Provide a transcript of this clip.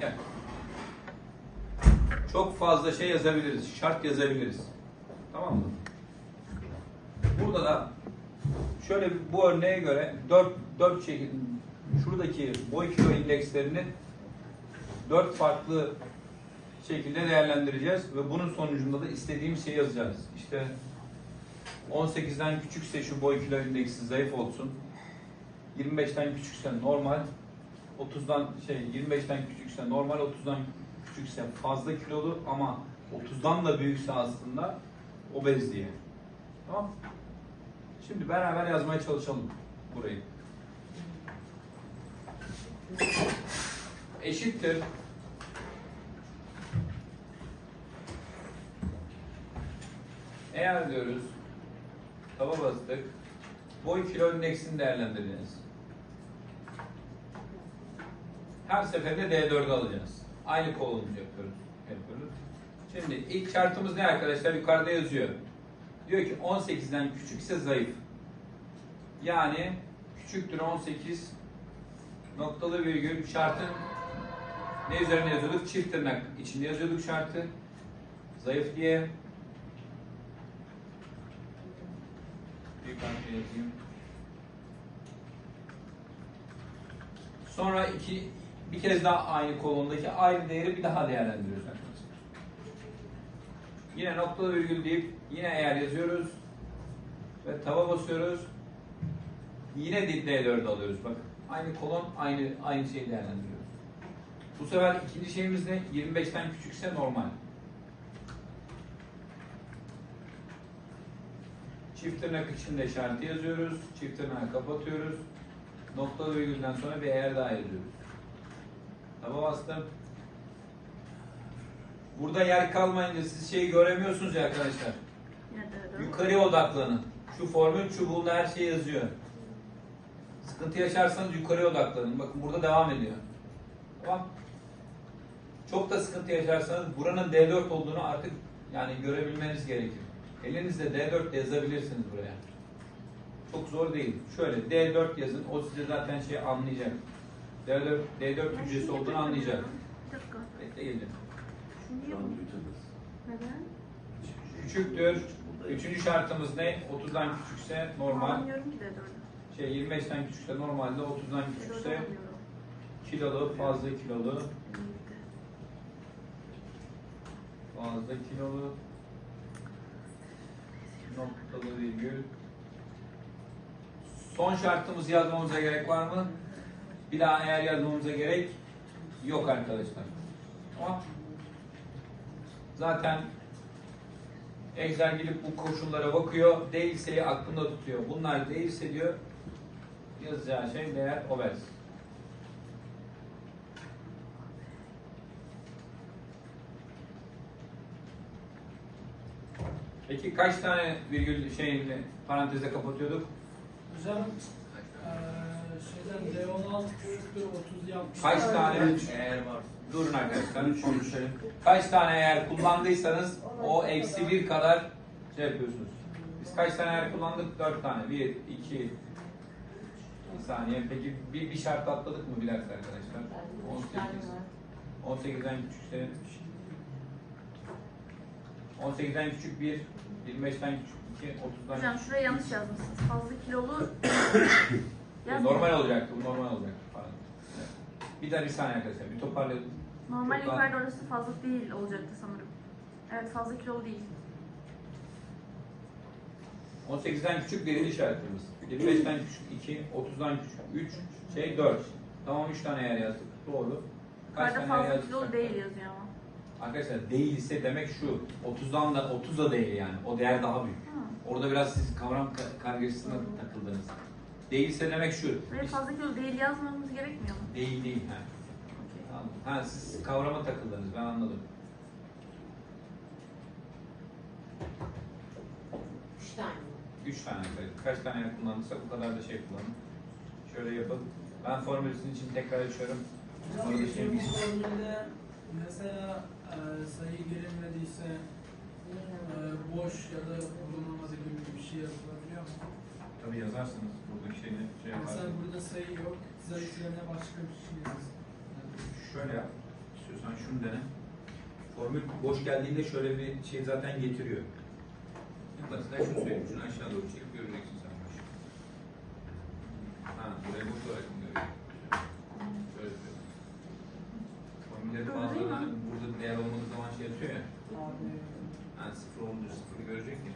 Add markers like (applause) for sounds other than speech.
Gel. Çok fazla şey yazabiliriz. Şart yazabiliriz. Tamam mı? Burada da şöyle bu örneğe göre 4 4 şekil şuradaki boy kilo indekslerini 4 farklı şekilde değerlendireceğiz ve bunun sonucunda da istediğimiz şeyi yazacağız. İşte 18'den küçükse şu boy kilo indeksi zayıf olsun. 25'ten küçükse normal. 30'dan şey 25'ten küçükse normal, 30'dan küçükse fazla kilolu ama 30'dan da büyükse aslında obez diye. Tamam? Şimdi beraber yazmaya çalışalım burayı. Eşittir. Eğer diyoruz taba bastık. Boy kilo indeksini değerlendireceğiz. Her seferinde D4'ü alacağız. Aynı kolumuzu yapıyoruz. yapıyoruz. Şimdi ilk şartımız ne arkadaşlar? Yukarıda yazıyor. Diyor ki 18'den küçükse zayıf. Yani küçüktür 18 noktalı virgül şartın ne üzerine yazıyorduk? Çift tırnak içinde yazıyorduk şartı. Zayıf diye. Büyük harfle yazayım. Sonra iki, bir kez daha aynı kolondaki aynı değeri bir daha değerlendiriyoruz. Yine noktalı virgül deyip yine eğer yazıyoruz ve taba basıyoruz. Yine D4 alıyoruz bak. Aynı kolon aynı aynı şeyi değerlendiriyoruz. Bu sefer ikinci şeyimiz ne? 25'ten küçükse normal. Çift tırnak içinde işareti yazıyoruz. Çift tırnağı kapatıyoruz. Noktalı virgülden sonra bir eğer daha yazıyoruz. Taba bastım. Burada yer kalmayınca siz şeyi göremiyorsunuz ya arkadaşlar. Yukarıya odaklanın. Şu formül çubuğunda her şey yazıyor. Sıkıntı yaşarsanız yukarıya odaklanın. Bakın burada devam ediyor. Tamam. Çok da sıkıntı yaşarsanız buranın D4 olduğunu artık yani görebilmeniz gerekir. Elinizde D4 de yazabilirsiniz buraya. Çok zor değil. Şöyle D4 yazın. O size zaten şey anlayacak. D4, D4 hücresi olduğunu anlayacak. Bir dakika. Bekle geleceğim. Neden? Küçüktür. Üçüncü şartımız ne? 30'dan küçükse normal. Anlamıyorum ki de dördü. Şey 25'ten küçükse normalde 30'dan küçükse anlıyorum. kilolu, fazla kilolu, fazla kilolu, noktalı virgül. Son şartımızı yazmamıza gerek var mı? Bir daha eğer yazmamıza gerek yok arkadaşlar. Tamam. Zaten Excel gidip bu koşullara bakıyor. Değilse aklında tutuyor. Bunlar değilse diyor yazacağı şey değer obez. Peki kaç tane virgül şeyini paranteze kapatıyorduk? Hocam eee şeyden D16 küçüktür 30 yapmış. Kaç tane eğer var? Durun arkadaşlar konuşalım. Kaç tane eğer kullandıysanız o eksi bir kadar şey yapıyorsunuz. Biz kaç tane eğer kullandık? Dört tane. Bir, iki, bir saniye. Peki bir, bir şart atladık mı dakika arkadaşlar? 18. 18'den küçükse 18'den küçük 1, 25'ten küçük 2, 30'dan Hocam şuraya yanlış yazmışsınız. Fazla kilolu. (coughs) Yazmayın. Normal olacaktı, bu normal olacaktı. Evet. Bir daha bir saniye arkadaşlar, bir toparlayalım. Normal Çok daha- yukarıda orası fazla değil olacaktı sanırım. Evet fazla kilolu değil. 18'den küçük birinci işaretimiz. 25'ten küçük 2, 30'dan küçük 3, şey 4. Tamam 3 tane yer yazdık. Doğru. Kaç Yukarıda tane yer fazla yazdık? kilolu değil yazıyor ama. Arkadaşlar değilse demek şu. 30'dan da 30 da değil yani. O değer daha büyük. Orada biraz siz kavram ka- kargaşasına takıldınız. Değilse demek şu. Buraya fazla kilolu değil yazmamız gerekmiyor mu? Değil değil. Ha. Anladım. Ha siz kavrama takıldınız ben anladım. Üç tane. 3 tane arkadaşlar. Kaç tane kullandıysak o kadar da şey kullanın. Şöyle yapalım. Ben formülünün için tekrar açıyorum. Şey bu formülde mesela eee sayı girilmediyse eee, boş ya da bulunmaması gibi bir şey yazılabiliyor mu? Tabii yazarsınız. Buradaki şeyini şey Mesela yaparsınız. burada sayı yok, zayıf yerine başka bir şey yazılır. Şöyle yap. Sen şunu dene. Formül boş geldiğinde şöyle bir şey zaten getiriyor. En basitinden şunu söyleyeyim. Şunu aşağı doğru çekip göreceksin sen boş. Ha, buraya boş olarak mı görüyorsun? Şöyle yapıyorum. Formülleri bazıları burada değer olmadığı zaman şey yapıyor ya. Abi Ha, sıfır olunca sıfırı görecek ya.